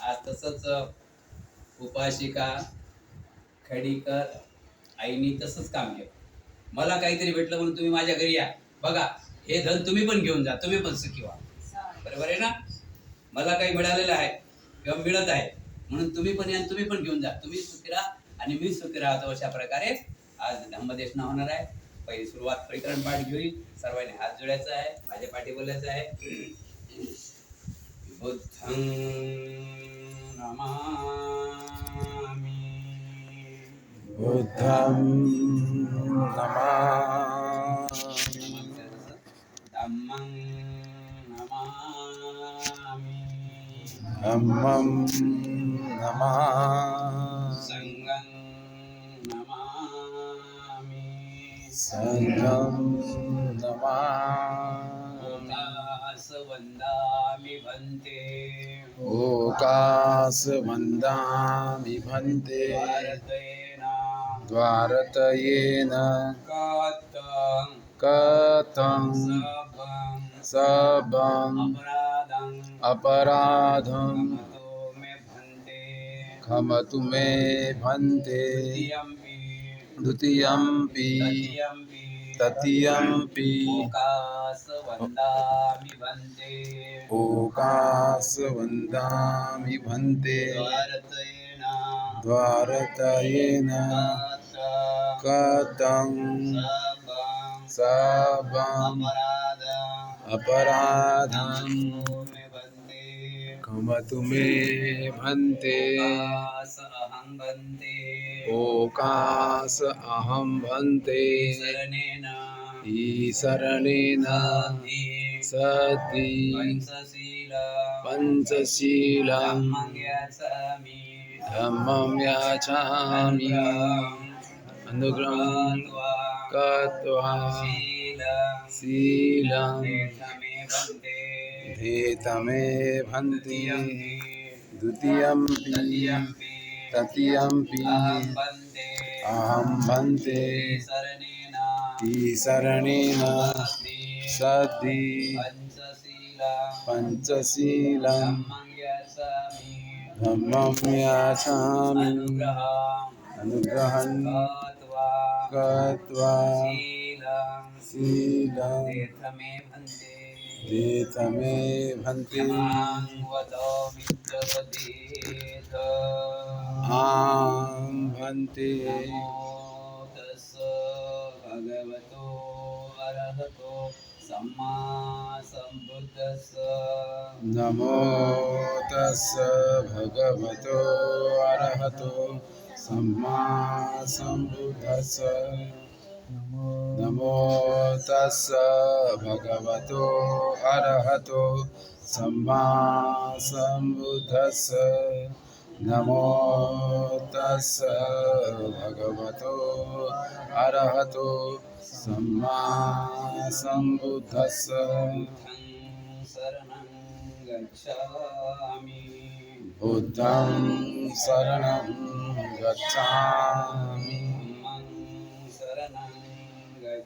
आज तसंच उपाशिका खडीकर आईनी तसंच काम केलं. मला काहीतरी भेटलं म्हणून तुम्ही माझ्या घरी या. बघा हे धन तुम्ही पण घेऊन जा तुम्ही पण सुखी व्हा. बरोबर आहे ना? मला काही मिळालेलं आहे किंवा मिळत आहे म्हणून तुम्ही पण या तुम्ही पण घेऊन जा. तुम्ही सुखी राहा आणि मी सुखी राहतो अशा प्रकारे आज धम्मदेशना होणार आहे. पहिली सुरुवात प्रकरण पाठ घेऊन सर्वांनी हात जोडायचा आहे माझ्या पाठी बोलायचं आहे. बुद्धं नमामि। बुद्धं नमामि धम्मं नमामि। धम्मं नमामि। सङ्गं नमामि। सङ्गं नमामि। भन्ते ओकास वन्दामि भन्ते द्वारतयेन। कातं सबं अपराधं। भन्ते खमतु मे भन्ते द्वितीयम्पि द्वितीयम्पि तृतीयम्पि तृतीयम्पि ओकास वन्दामि भन्ते द्वारतयेन। कातं सबम् अपराधं। खमतु मे भन्ते ओकास अहम भन्ते शरणेन। सति। पञ्चशीलं धम्मं याचामि। अनुग्रहं त्वा कृत्वा शीलं। धेतमे भन्ति द्वितीयम्पि तृतीयम्पि अहं शरणेन ईशरणेन सति पञ्चशील धम्मं धम्मं अनुग्रहं कृत्वा शीलं भन्ते भन्ति माँ जगदीथ आं भन्ति भगवतो अरहतो सम्मा सम्बुद्धस्स नमो तस्य भगवतो अरहतो। सम्मा सम्बुद्धस्य। नमो तस्य भगवतो अरहतो सम्मा सम्बुद्धस्य नमो तस्य भगवतो अरहतो सम्मा सम्बुद्धस्य बुद्धं शरणं गच्छामि।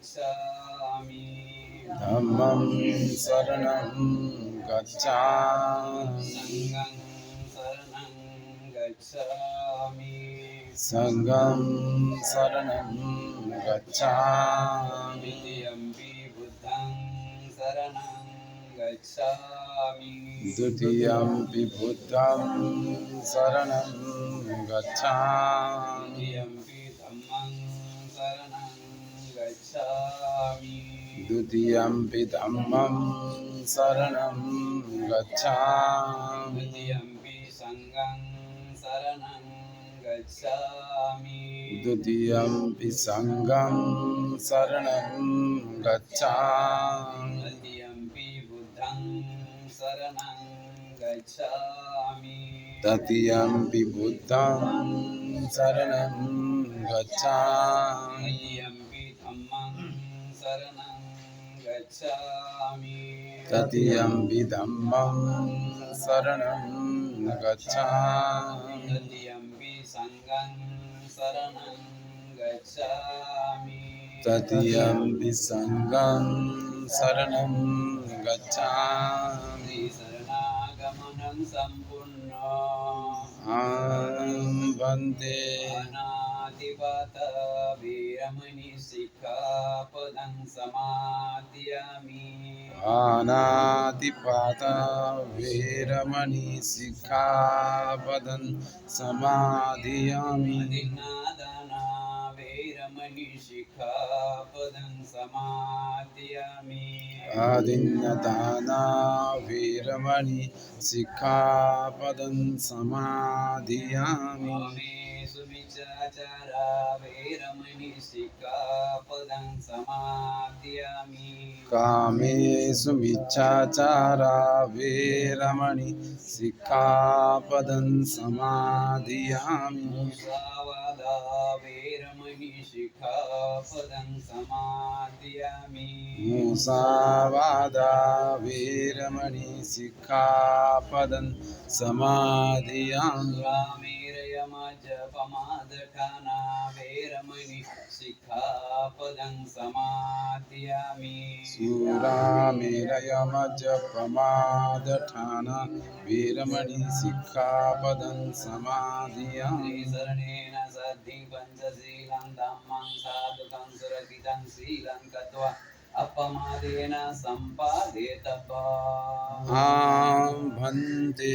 गच्छामि धम्मं शरणं गच्छामि। सङ्गं शरणं गच्छामि। द्वितीयम्पि बुद्धं शरणं गच्छामि। द्वितीयम्पि धम्मं शरणं गच्छामि। द्वितीयम्पि धम्मं शरणं गच्छामि। द्वितीयम्पि सङ्गं शरणं गच्छामि। द्वितीयम्पि सङ्गं शरणं गच्छामि। तृतीयम्पि बुद्धं शरणं गच्छामि। तृतीयम्पि धम्मं शरणं गच्छामि। तृतीयम्पि सङ्गं शरणं गच्छामि। तृतीयम्पि सङ्गं शरणं गच्छामि। शरणागमनं सम्पूर्ण आं भन्ते अनादिपत वीरमणि सिक्खापदं समादयामि आनातिपाता वीरमणि सिक्खापदं समाधियामि अधिनादाना वीरमणि सिक्खापदं समादयामि। आदिन्यदाना वीरमणि सिक्खापदं समाधियामि वीरमणि सिक्खापदं समादयामि कामेषु मिच्छाचारा वीरमणि सिक्खापदं समाधियामि। मुसावादा वीरमणि शिखापदं समादयामि मुसावादा वीरमणि सिक्खापदं समाधियामि रामेरयमजपमादठाना वीरमणि शिखापदं समादयामि। सुरामेरयमजपमादठान वीरमणि सिक्खापदं समाधियामि शरणेन सद्धि पञ्चशीलं धम्मं साधुकं सुरक्षितं शीलं कृत्वा अपमादेन सम्पादेतपा आं भन्ते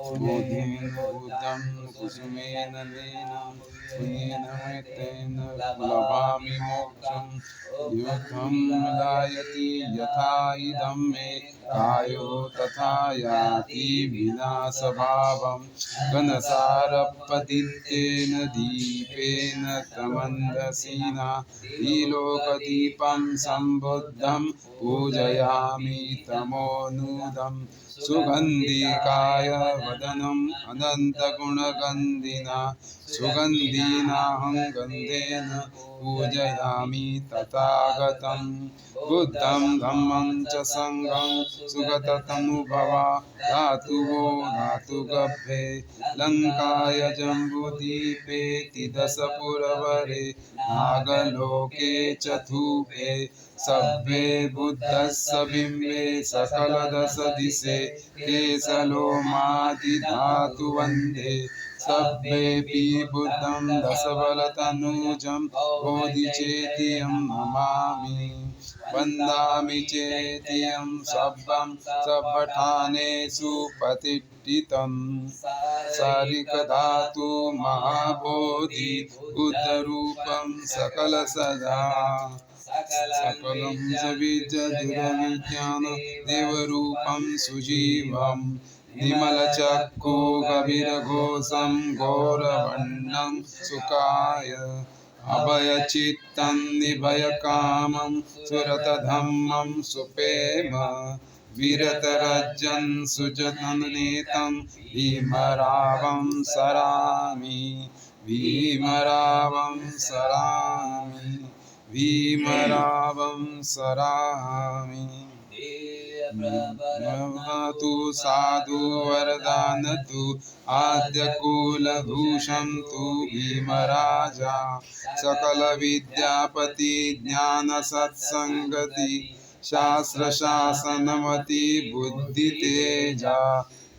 बुद्धं कुसुमेन लीनं लभामि मोक्षं। युद्धं लायति यथा इदं मे, कायो तथा याति विनाशभावं। दीपेन तमन्दसीना त्रिलोकदीपं सम्बुद्धं पूजयामि तमोनुदं सुगन्धिकाय वदनम् अनन्तगुणगन्धिना सुगन्धीनाहं गन्धेन पूजयामि तथागतं। बुद्धं धम्मं च सङ्घं सुगततनुभवा। धातुवो धातुगभ्ये लङ्काय जम्बुदीपेति दशपुरवरे नागलोके चतुभे सभ्ये बुद्धस्य बिम्बे सकलदशदिशे, केशलोमादिधातुवन्दे सभ्येऽपि बुद्धं दशबलतनूजं बोधिचेतियं नमामि। वन्दामि चेतियं सब्बं सब्बठानेषु प्रतिष्ठितम् सारिकधातु महाबोधि बुद्धरूपं सकलसदा। सकलं च विद्यदुरविज्ञान देवरूपं सुजीवं निमलचक्षु गभीरघोषं घोरवण्णं सुखाय, अभयचित्तं निभयकामं, सुरतधम्मं सुपेम विरतरजन् सुजननेतं, भीमरावं सरामि भीमरावं सरामि भीमरावं सरामि। तु साधु वरदानतु आद्यकुलभूषं तु भीमराजा सकलविद्यापति ज्ञानसत्सङ्गति शास्त्रशासनमति बुद्धितेजा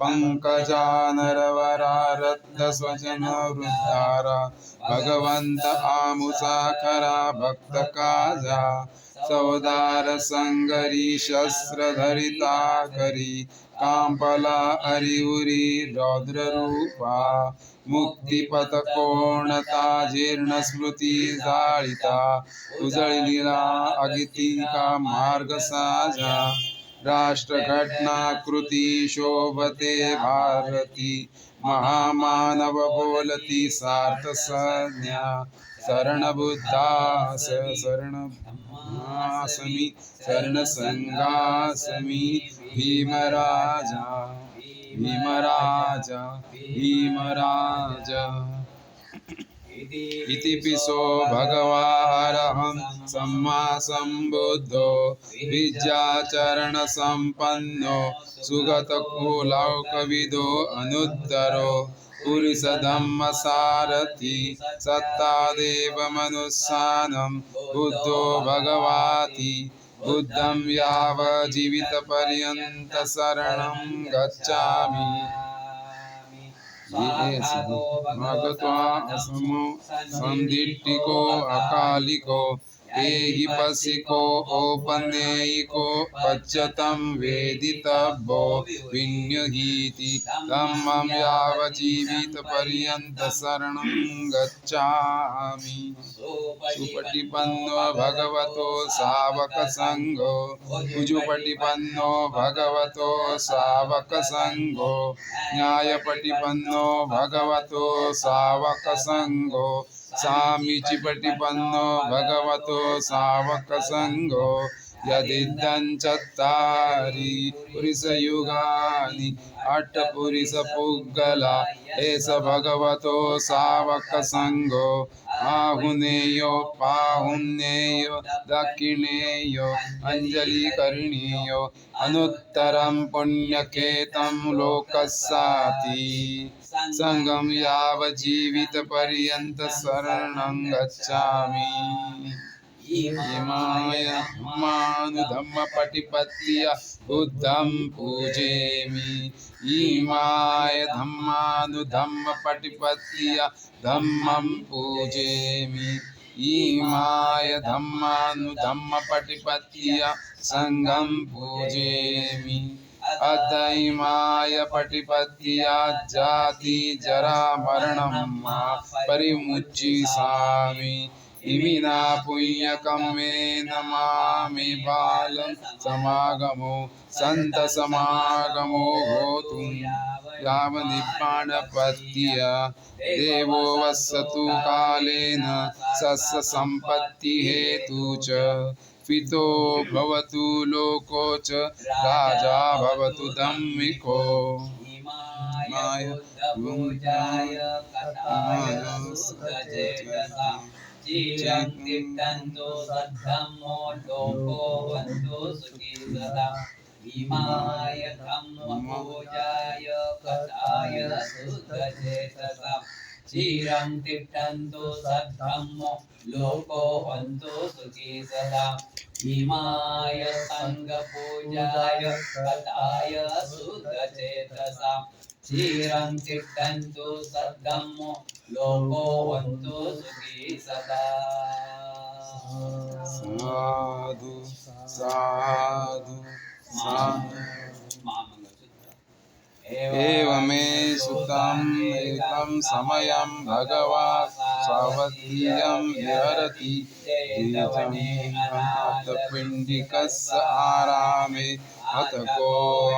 पङ्कजानरवरा रत्नस्वजन वृद्धारा भगवन्त आमुसाखरा भक्तकाजा सौदारसङ्गरी शस्त्रधरिता करी। काम्बला अरिउरी रौद्ररूपा। मुक्तिपथकोणता जीर्णस्मृती जाळिता। उजळिला अगितिका मार्गसाजा राष्ट्रघटनाकृती शोभते भारती। महामानव बोलती सार्थ संज्ञा शरण बुद्धास शरण धम्मासमी शरण संघासमी भीमराजा। भीमराजा। भीमराजा। इति पिसो भगवारहं सम्मा सम्बुद्धो विद्याचरणसम्पन्नो सुगतकुलौकविदो अनुत्तरो पुरुषधम्मसारथि सत्तादेवमनुस्सानं बुद्धो भगवाति। बुद्धं यावजीवितपर्यन्तशरणं गच्छामि। भगत्वा असमो सन्दिट्टिको अकालिको एहि पसिको ओपनेयिको पच्यतं वेदितव्यो विन्युहीति धम्मं यावजीवितपर्यन्तशरणं गच्छामि सुपटिपन्नो भगवतो सावकसङ्गो कुजुपटिपन्नो भगवतो सावकसङ्गो न्यायपटिपन्नो भगवतो सावकसङ्गो ಸ್ವಾಮೀಚಿ ಪಟಿಪನ್ನೋ ಭಗವತೋ ಸಾವಕ ಸಂಘೋ యదిద్దం చత్తారి పురిసయుగాని అట్ట పురిస పుగ్గల ఏస భగవతో సావక సంగో ఆహునేయో పాహునేయో దక్షిణేయో అంజలి కరుణీయో అనుత్తరం పుణ్యకేతం లోకస్సాతి సంగం యావ జీవిత పర్యంత శరణం గచ్చామి अञ्जलिकरणीयो अनुत्तरं पुण्यकेतं लोकस्याति सङ्गं यावजीवितपर्यन्तशरणं गच्छामि इमाय मानुधम्मपटिपत्य बुद्धं पूजेमि इमाय धम्मानुधम्मपटिपत्य धम्मं पूजेमि इमाय धम्मानुधम्मपटिपत्य सङ्गं पूजेमि अदैमाय पटिपत्या जाति जरा मरणं मा परिमुच्यसामि इमिना पुण्यकम्मे नमामि बालं समागमो सन्तसमागमो भोतुं। यावनिप्पाणपत्य देवो वसतु कालेन सस्य सम्पत्तिहेतु च। पितो भवतु लोको च राजा भवतु धम्मिको माय चिरं तिष्ठन्तु सद्धम्मो लोको वन्तु सुखी सदा भीमाय धम्मपूजाय कथाय सुतजेतसा चिरं तिष्ठन्तु सद्धम्मो लोको वन्तु सुखी सदा। इमाय सङ्गपूजाय कथाय सुतचेतसा चिरं तिष्ठन्तु सद्धम्मो लोको वन्तु सुखी सदा। साधु साधु साधु। एवमे सुतम् एकं समयं भगवान् सावधीयं विहरति। पिण्डिकस्य आरामे अथ को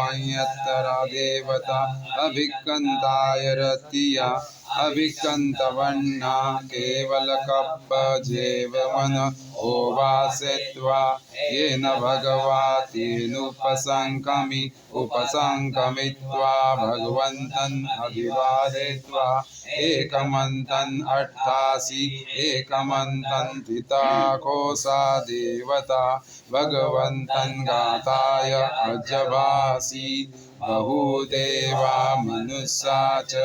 अन्यत्र देवता अभिकन्ताय रतिया। अभिकन्तवन्ना केवलकप्पजेवमन ओवासेत्वा येन भगवातेनुपसङ्कमि उपसङ्कमित्वा भगवन्तन् अभिवादयित्वा एकमन्तन् अट्ठासि एकमन्तन् पिताकोसा देवता भगवन्तन् गाताय अजभासि बहुदेवा मनुष्या च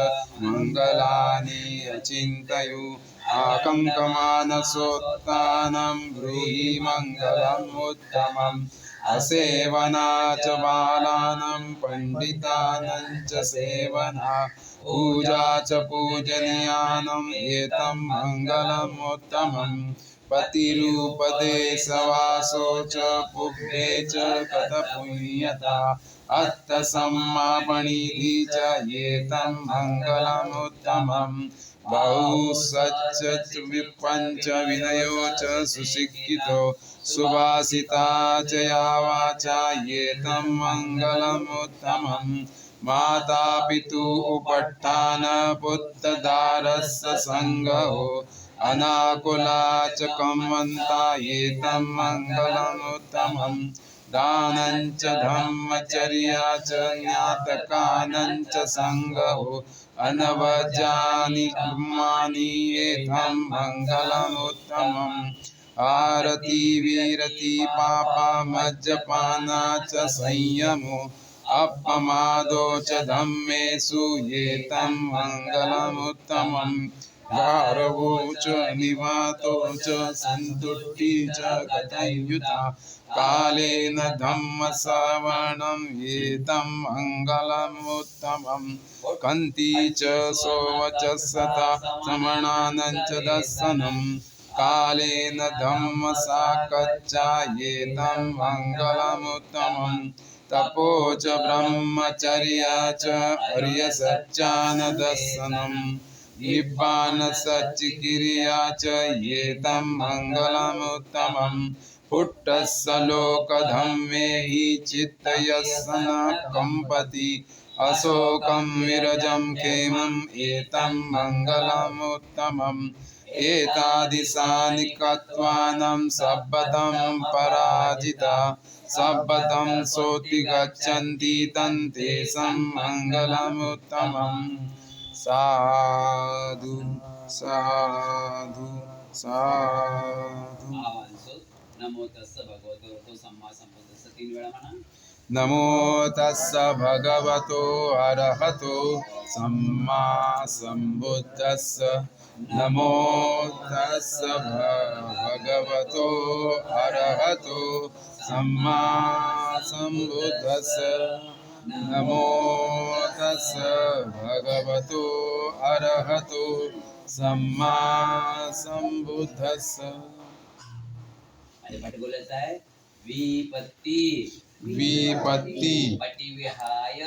मङ्गलानि अचिन्तयु। आकङ्कमानसोत्थानं ब्रूहि मङ्गलम् उत्तमम्। असेवना च बालानां पण्डितानां च सेवना। पूजा च पूजनीयानम् एतं मङ्गलमुत्तमम् पतिरूपदेशवासो च पुब्धे च कथपुण्यता। अत्तसम्मापणिधि च एतं मङ्गलमुत्तमम्। बहुसच्च विपञ्च विनयो च सुशिक्षितो। सुभाषिता च या वाचा एतं मङ्गलमुत्तमम्। माता पितु उपट्ठान पुत्रदारस्य सङ्गहो। अनाकुला च कम्वन्ता एतं मङ्गलमुत्तमम्। दानं च धम्मचर्या च ज्ञातकानं च सङ्गो। अनवजानि ब्रह्माणि एतं मङ्गलमुत्तमम्। आरती विरति पापा मज्जपाना च संयमो। अपमादो च धम्मेषु एतं मङ्गलमुत्तमम्। गारवो च निवातो च सन्तुष्टि च गतयुता कालेन धम्मश्रवणम् एतं मङ्गलमुत्तमम् कन्ति च सोवचसता श्रमणानं च दर्शनम्। कालेन धम्मसाकच्चायेतं मङ्गलमुत्तमम् तपो च ब्रह्मचर्या च हर्यसच्चानदर्शनम् निब्बानसच्चिकिर्या च एतं मङ्गलमुत्तमम् पुट्टस्य लोकधम्मे हि चित्तयस्य न कम्पति अशोकं विरजं क्षेमम् एतं मङ्गलमुत्तमम् एतादिशानि कत्वानं शब्दं पराजिता शब्दं सोति गच्छन्ति तन्तेषं मङ्गलमुत्तमम् साधु साधु साधु आवांसो नमो तस्स भगवतो संबुद्धस्स अरहतो सम्मा सम्बुद्धस्स. नमो तस्स भगवतो अरहतो सम्मा सम्बुद्धस्स. नमो तस्स भगवतो अरहतो सम्मा सम्बुद्धस्स. आहे विपत्ती। विपत्ति। पटिविहाय।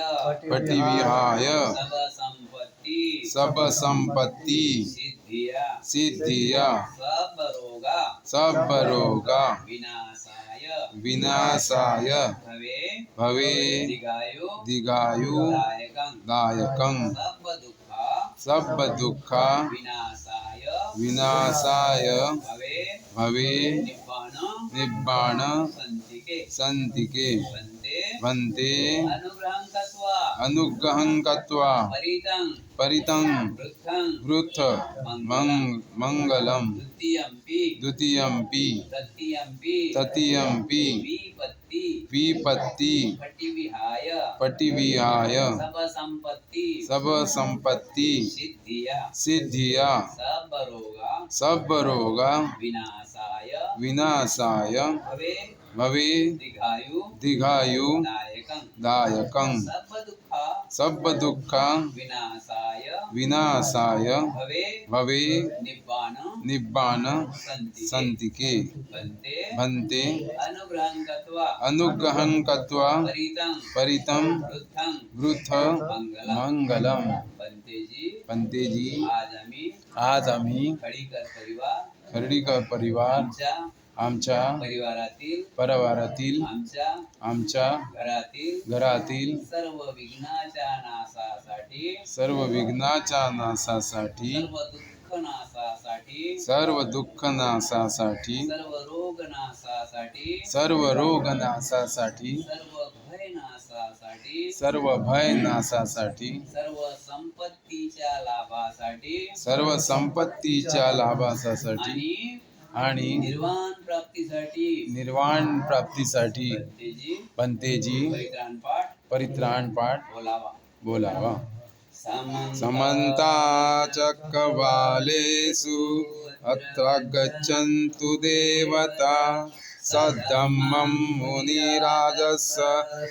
पटिविहाय। सब संपत्ती सब संपत्ति सिद्धिया। सिद्धिया। सब रोगा सब रोगा विनाशाय। विनाशाय। भवे। भवे। दिगायो। दिगायु। दायकं दायकं सब दुखा सब दुःख विनाशाय। विनाशाय। भवे। भवे। निब्बाण संति के भन्ते भन्ते अनुग्रहं कत्वा अनुग्रहं परितं वृथ मङ् मङ्गलं द्वितीयंपि तृतीयं तृतीयम्पि विपत्ति। पटिविहाय। सब संपत्ति सब संपत्ति सिद्धिया। सिद्धिया। सब रोगा सब रोगा विनाशाय। विनाशाय। भवे। भवे। दीर्घायु दीर्घायु दायकं सब दुःखा विनाशाय। भवे निब्बाण। सन्ति सन्तिके। भन्ते। अनुग्रहं कत्वा परितं। वृथ मंगलम पंतेजी पंते जी आज खडीकर परिवार। खर्डीकर परिवार। आमच्या परिवारातील परिवारातील आमच्या आमच्या घरातील घरातील सर्व विघ्नाच्या नाशासाठी सर्व विघ्नाच्या नाशासाठी सर्व दुःख नाशासाठी सर्व दुःख नाशासाठी सर्व रोग नाशासाठी सर्व रोग नाशासाठी सर्व भय नाशासाठी सर्व भय नाशासाठी सर्व संपत्तीच्या लाभासाठी सर्व संपत्तीच्या लाभासाठी आणि आणि निर्वाण प्राप्तीसाठी निर्वाण प्राप्तीसाठी पंतेजी परित्राण पाठ बोलावा. बोलावा. समन्ता समन्ता चक्रवालेषु अत्र गच्छन्तु देवता सद्धम्मं मुनिराजस्य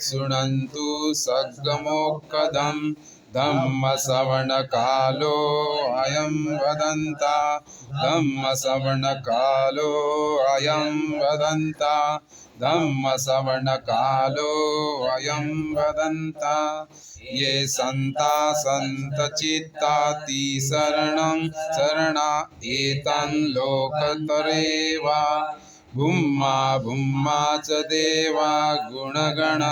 शृणन्तु सद्गमोक्कदम् धम्मश्रवणकालो अयं वदन्ता। धम्मश्रवणकालो अयं वदन्ता। धम्मश्रवणकालो अयं वदन्ता। ये सन्ता सन्तचित्ताति शरणं। शरणा एतं लोकतरेवा। भुम्मा भुम्मा च देवा गुणगण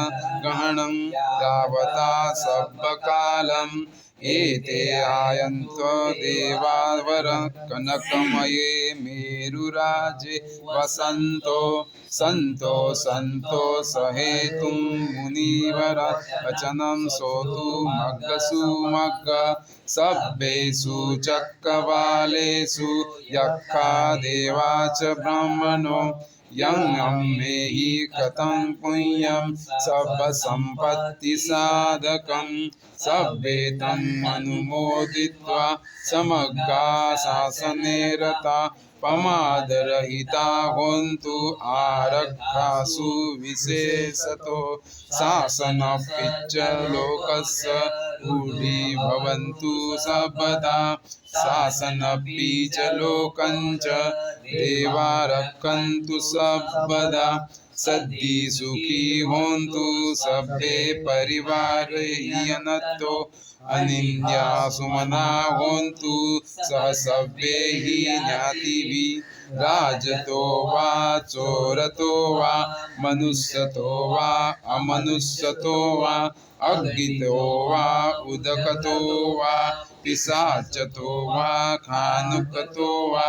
गहणं यावता सब्बकालम्। एते आयन्त्व देवावर कनकमये मेरुराजे वसन्तो, सन्तो सन्तो सहेतुं मुनिवर, वचनं सोतु मग्गसु मग्ग, सभ्येषु चक्रवालेषु यक्खा देवा च ब्रह्मणो। यं मेहि कथं पुण्यं सर्वसम्पत्तिसाधकं। सभ्ये तन्मनुमोदित्वा समग्रा शासने रता पमादरहिता हन्तु आरक्षासु विशेषतो शासनपिच्च लोकस्य रूढी भवन्तु सर्वदा। शासनपि च लोकञ्च देवा रक्षन्तु सर्वदा। सद्दी सुखी होन्तु सभ्ये परिवारे अनतो अनिन्द्या सुमना होन्तु सह सभ्ये हि ज्ञातिभिः राजतो वा चोरतो वा मनुष्यतो वा अमनुष्यतो वा अग्नितो वा उदकतो वा पिशाचतो वा खानुकतो वा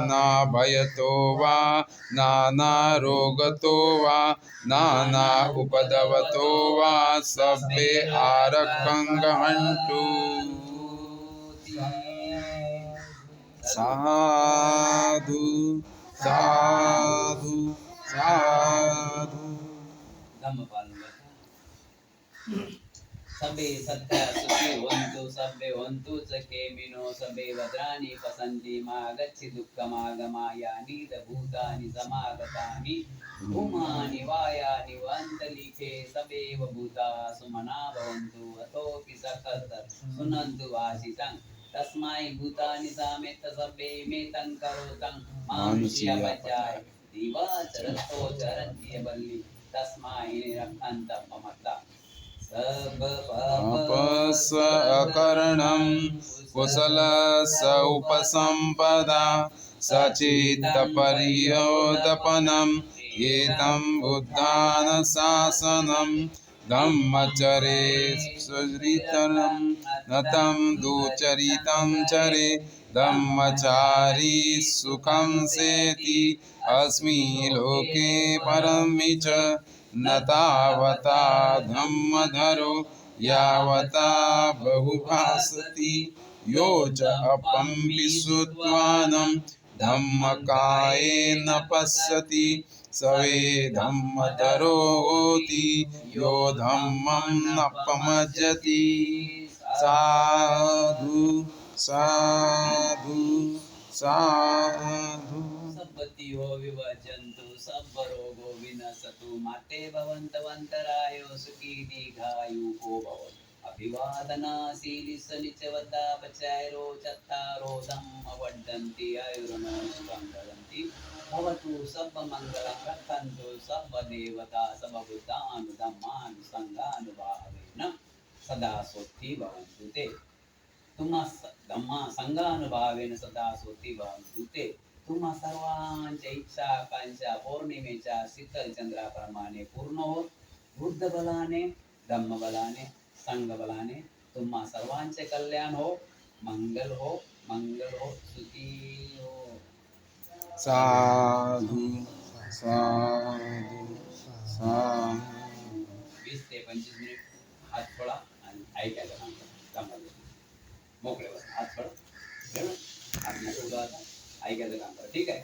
नानाभयतो वा नानारोगतो वा नाना उपदवतो वा सभ्ये आरक्षं गहन्तु साधु साधु। साधु सबे सत्य सुखी होन्तु सबे होन्तु च केमिनो सबे भद्राणि पसन्ति मा गच्छि दुःखमागमायानि भूतानि समागतानि, भूमानि, वायानि, वन्तलिखे सबेव भूता सुमना भवन्तु, अतोऽपि सकत सुनन्तु वासितं। तस्मै भूतानि सामेत सबे मेतं करोतं। मानुष्य बचाय दिवाचरतो चरन्ति बल्लि तस्मै रक्षन्तं ममता सब अपस अकरणं कुशलस उपसम्पदा सचित्तपर्योदपनम् एतं बुद्धानशासनं धम्मचरे सुचरितं न तं दुचरितं चरे धम्मचारी सुखं सेति अस्मि लोके परमि च न तावता धम्मधरो यावता बहुभासति। यो च अपं विश्रुत्वानं धम्मकायेन पश्यति। सवे धम्मधरो होति, यो धम्मं न पमज्जति साधु साधु साधु। सम्पत्तियो विभजन्तु सर्वरोगो विनशतु माते भवन्तवन्तरायो सुखी दीर्घायुको भवतु। अभिवादनाशीलिसनिचवता पचायरो चत्तारो धम्मवर्धन्ति आयुर्नो सुखं वदन्ति भवतु सर्वमङ्गलं रक्षन्तु, सर्वदेवता सर्वभूतानुधम्मानुसङ्गानुभावेन सदा सोत्थी भवन्तु ते। तुम्हा धम्मा संघानुभावेन सदा सोती भवन्तु ते। तुम्हा सर्वांच्या इच्छा आकांक्षा पौर्णिमेच्या शीतल चंद्राप्रमाणे पूर्ण हो बुद्ध बलाने धम्म बलाने संघ बलाने तुम्हा सर्वांचे कल्याण हो मंगल हो मंगल हो सुखी हो. साधु साधु साधु. वीस ते पंचवीस मिनिट हात फोडा आणि ऐकायला सांगा. मोकळे हात फोडा. कळलं? ऐकायचं काम करा. ठीक आहे?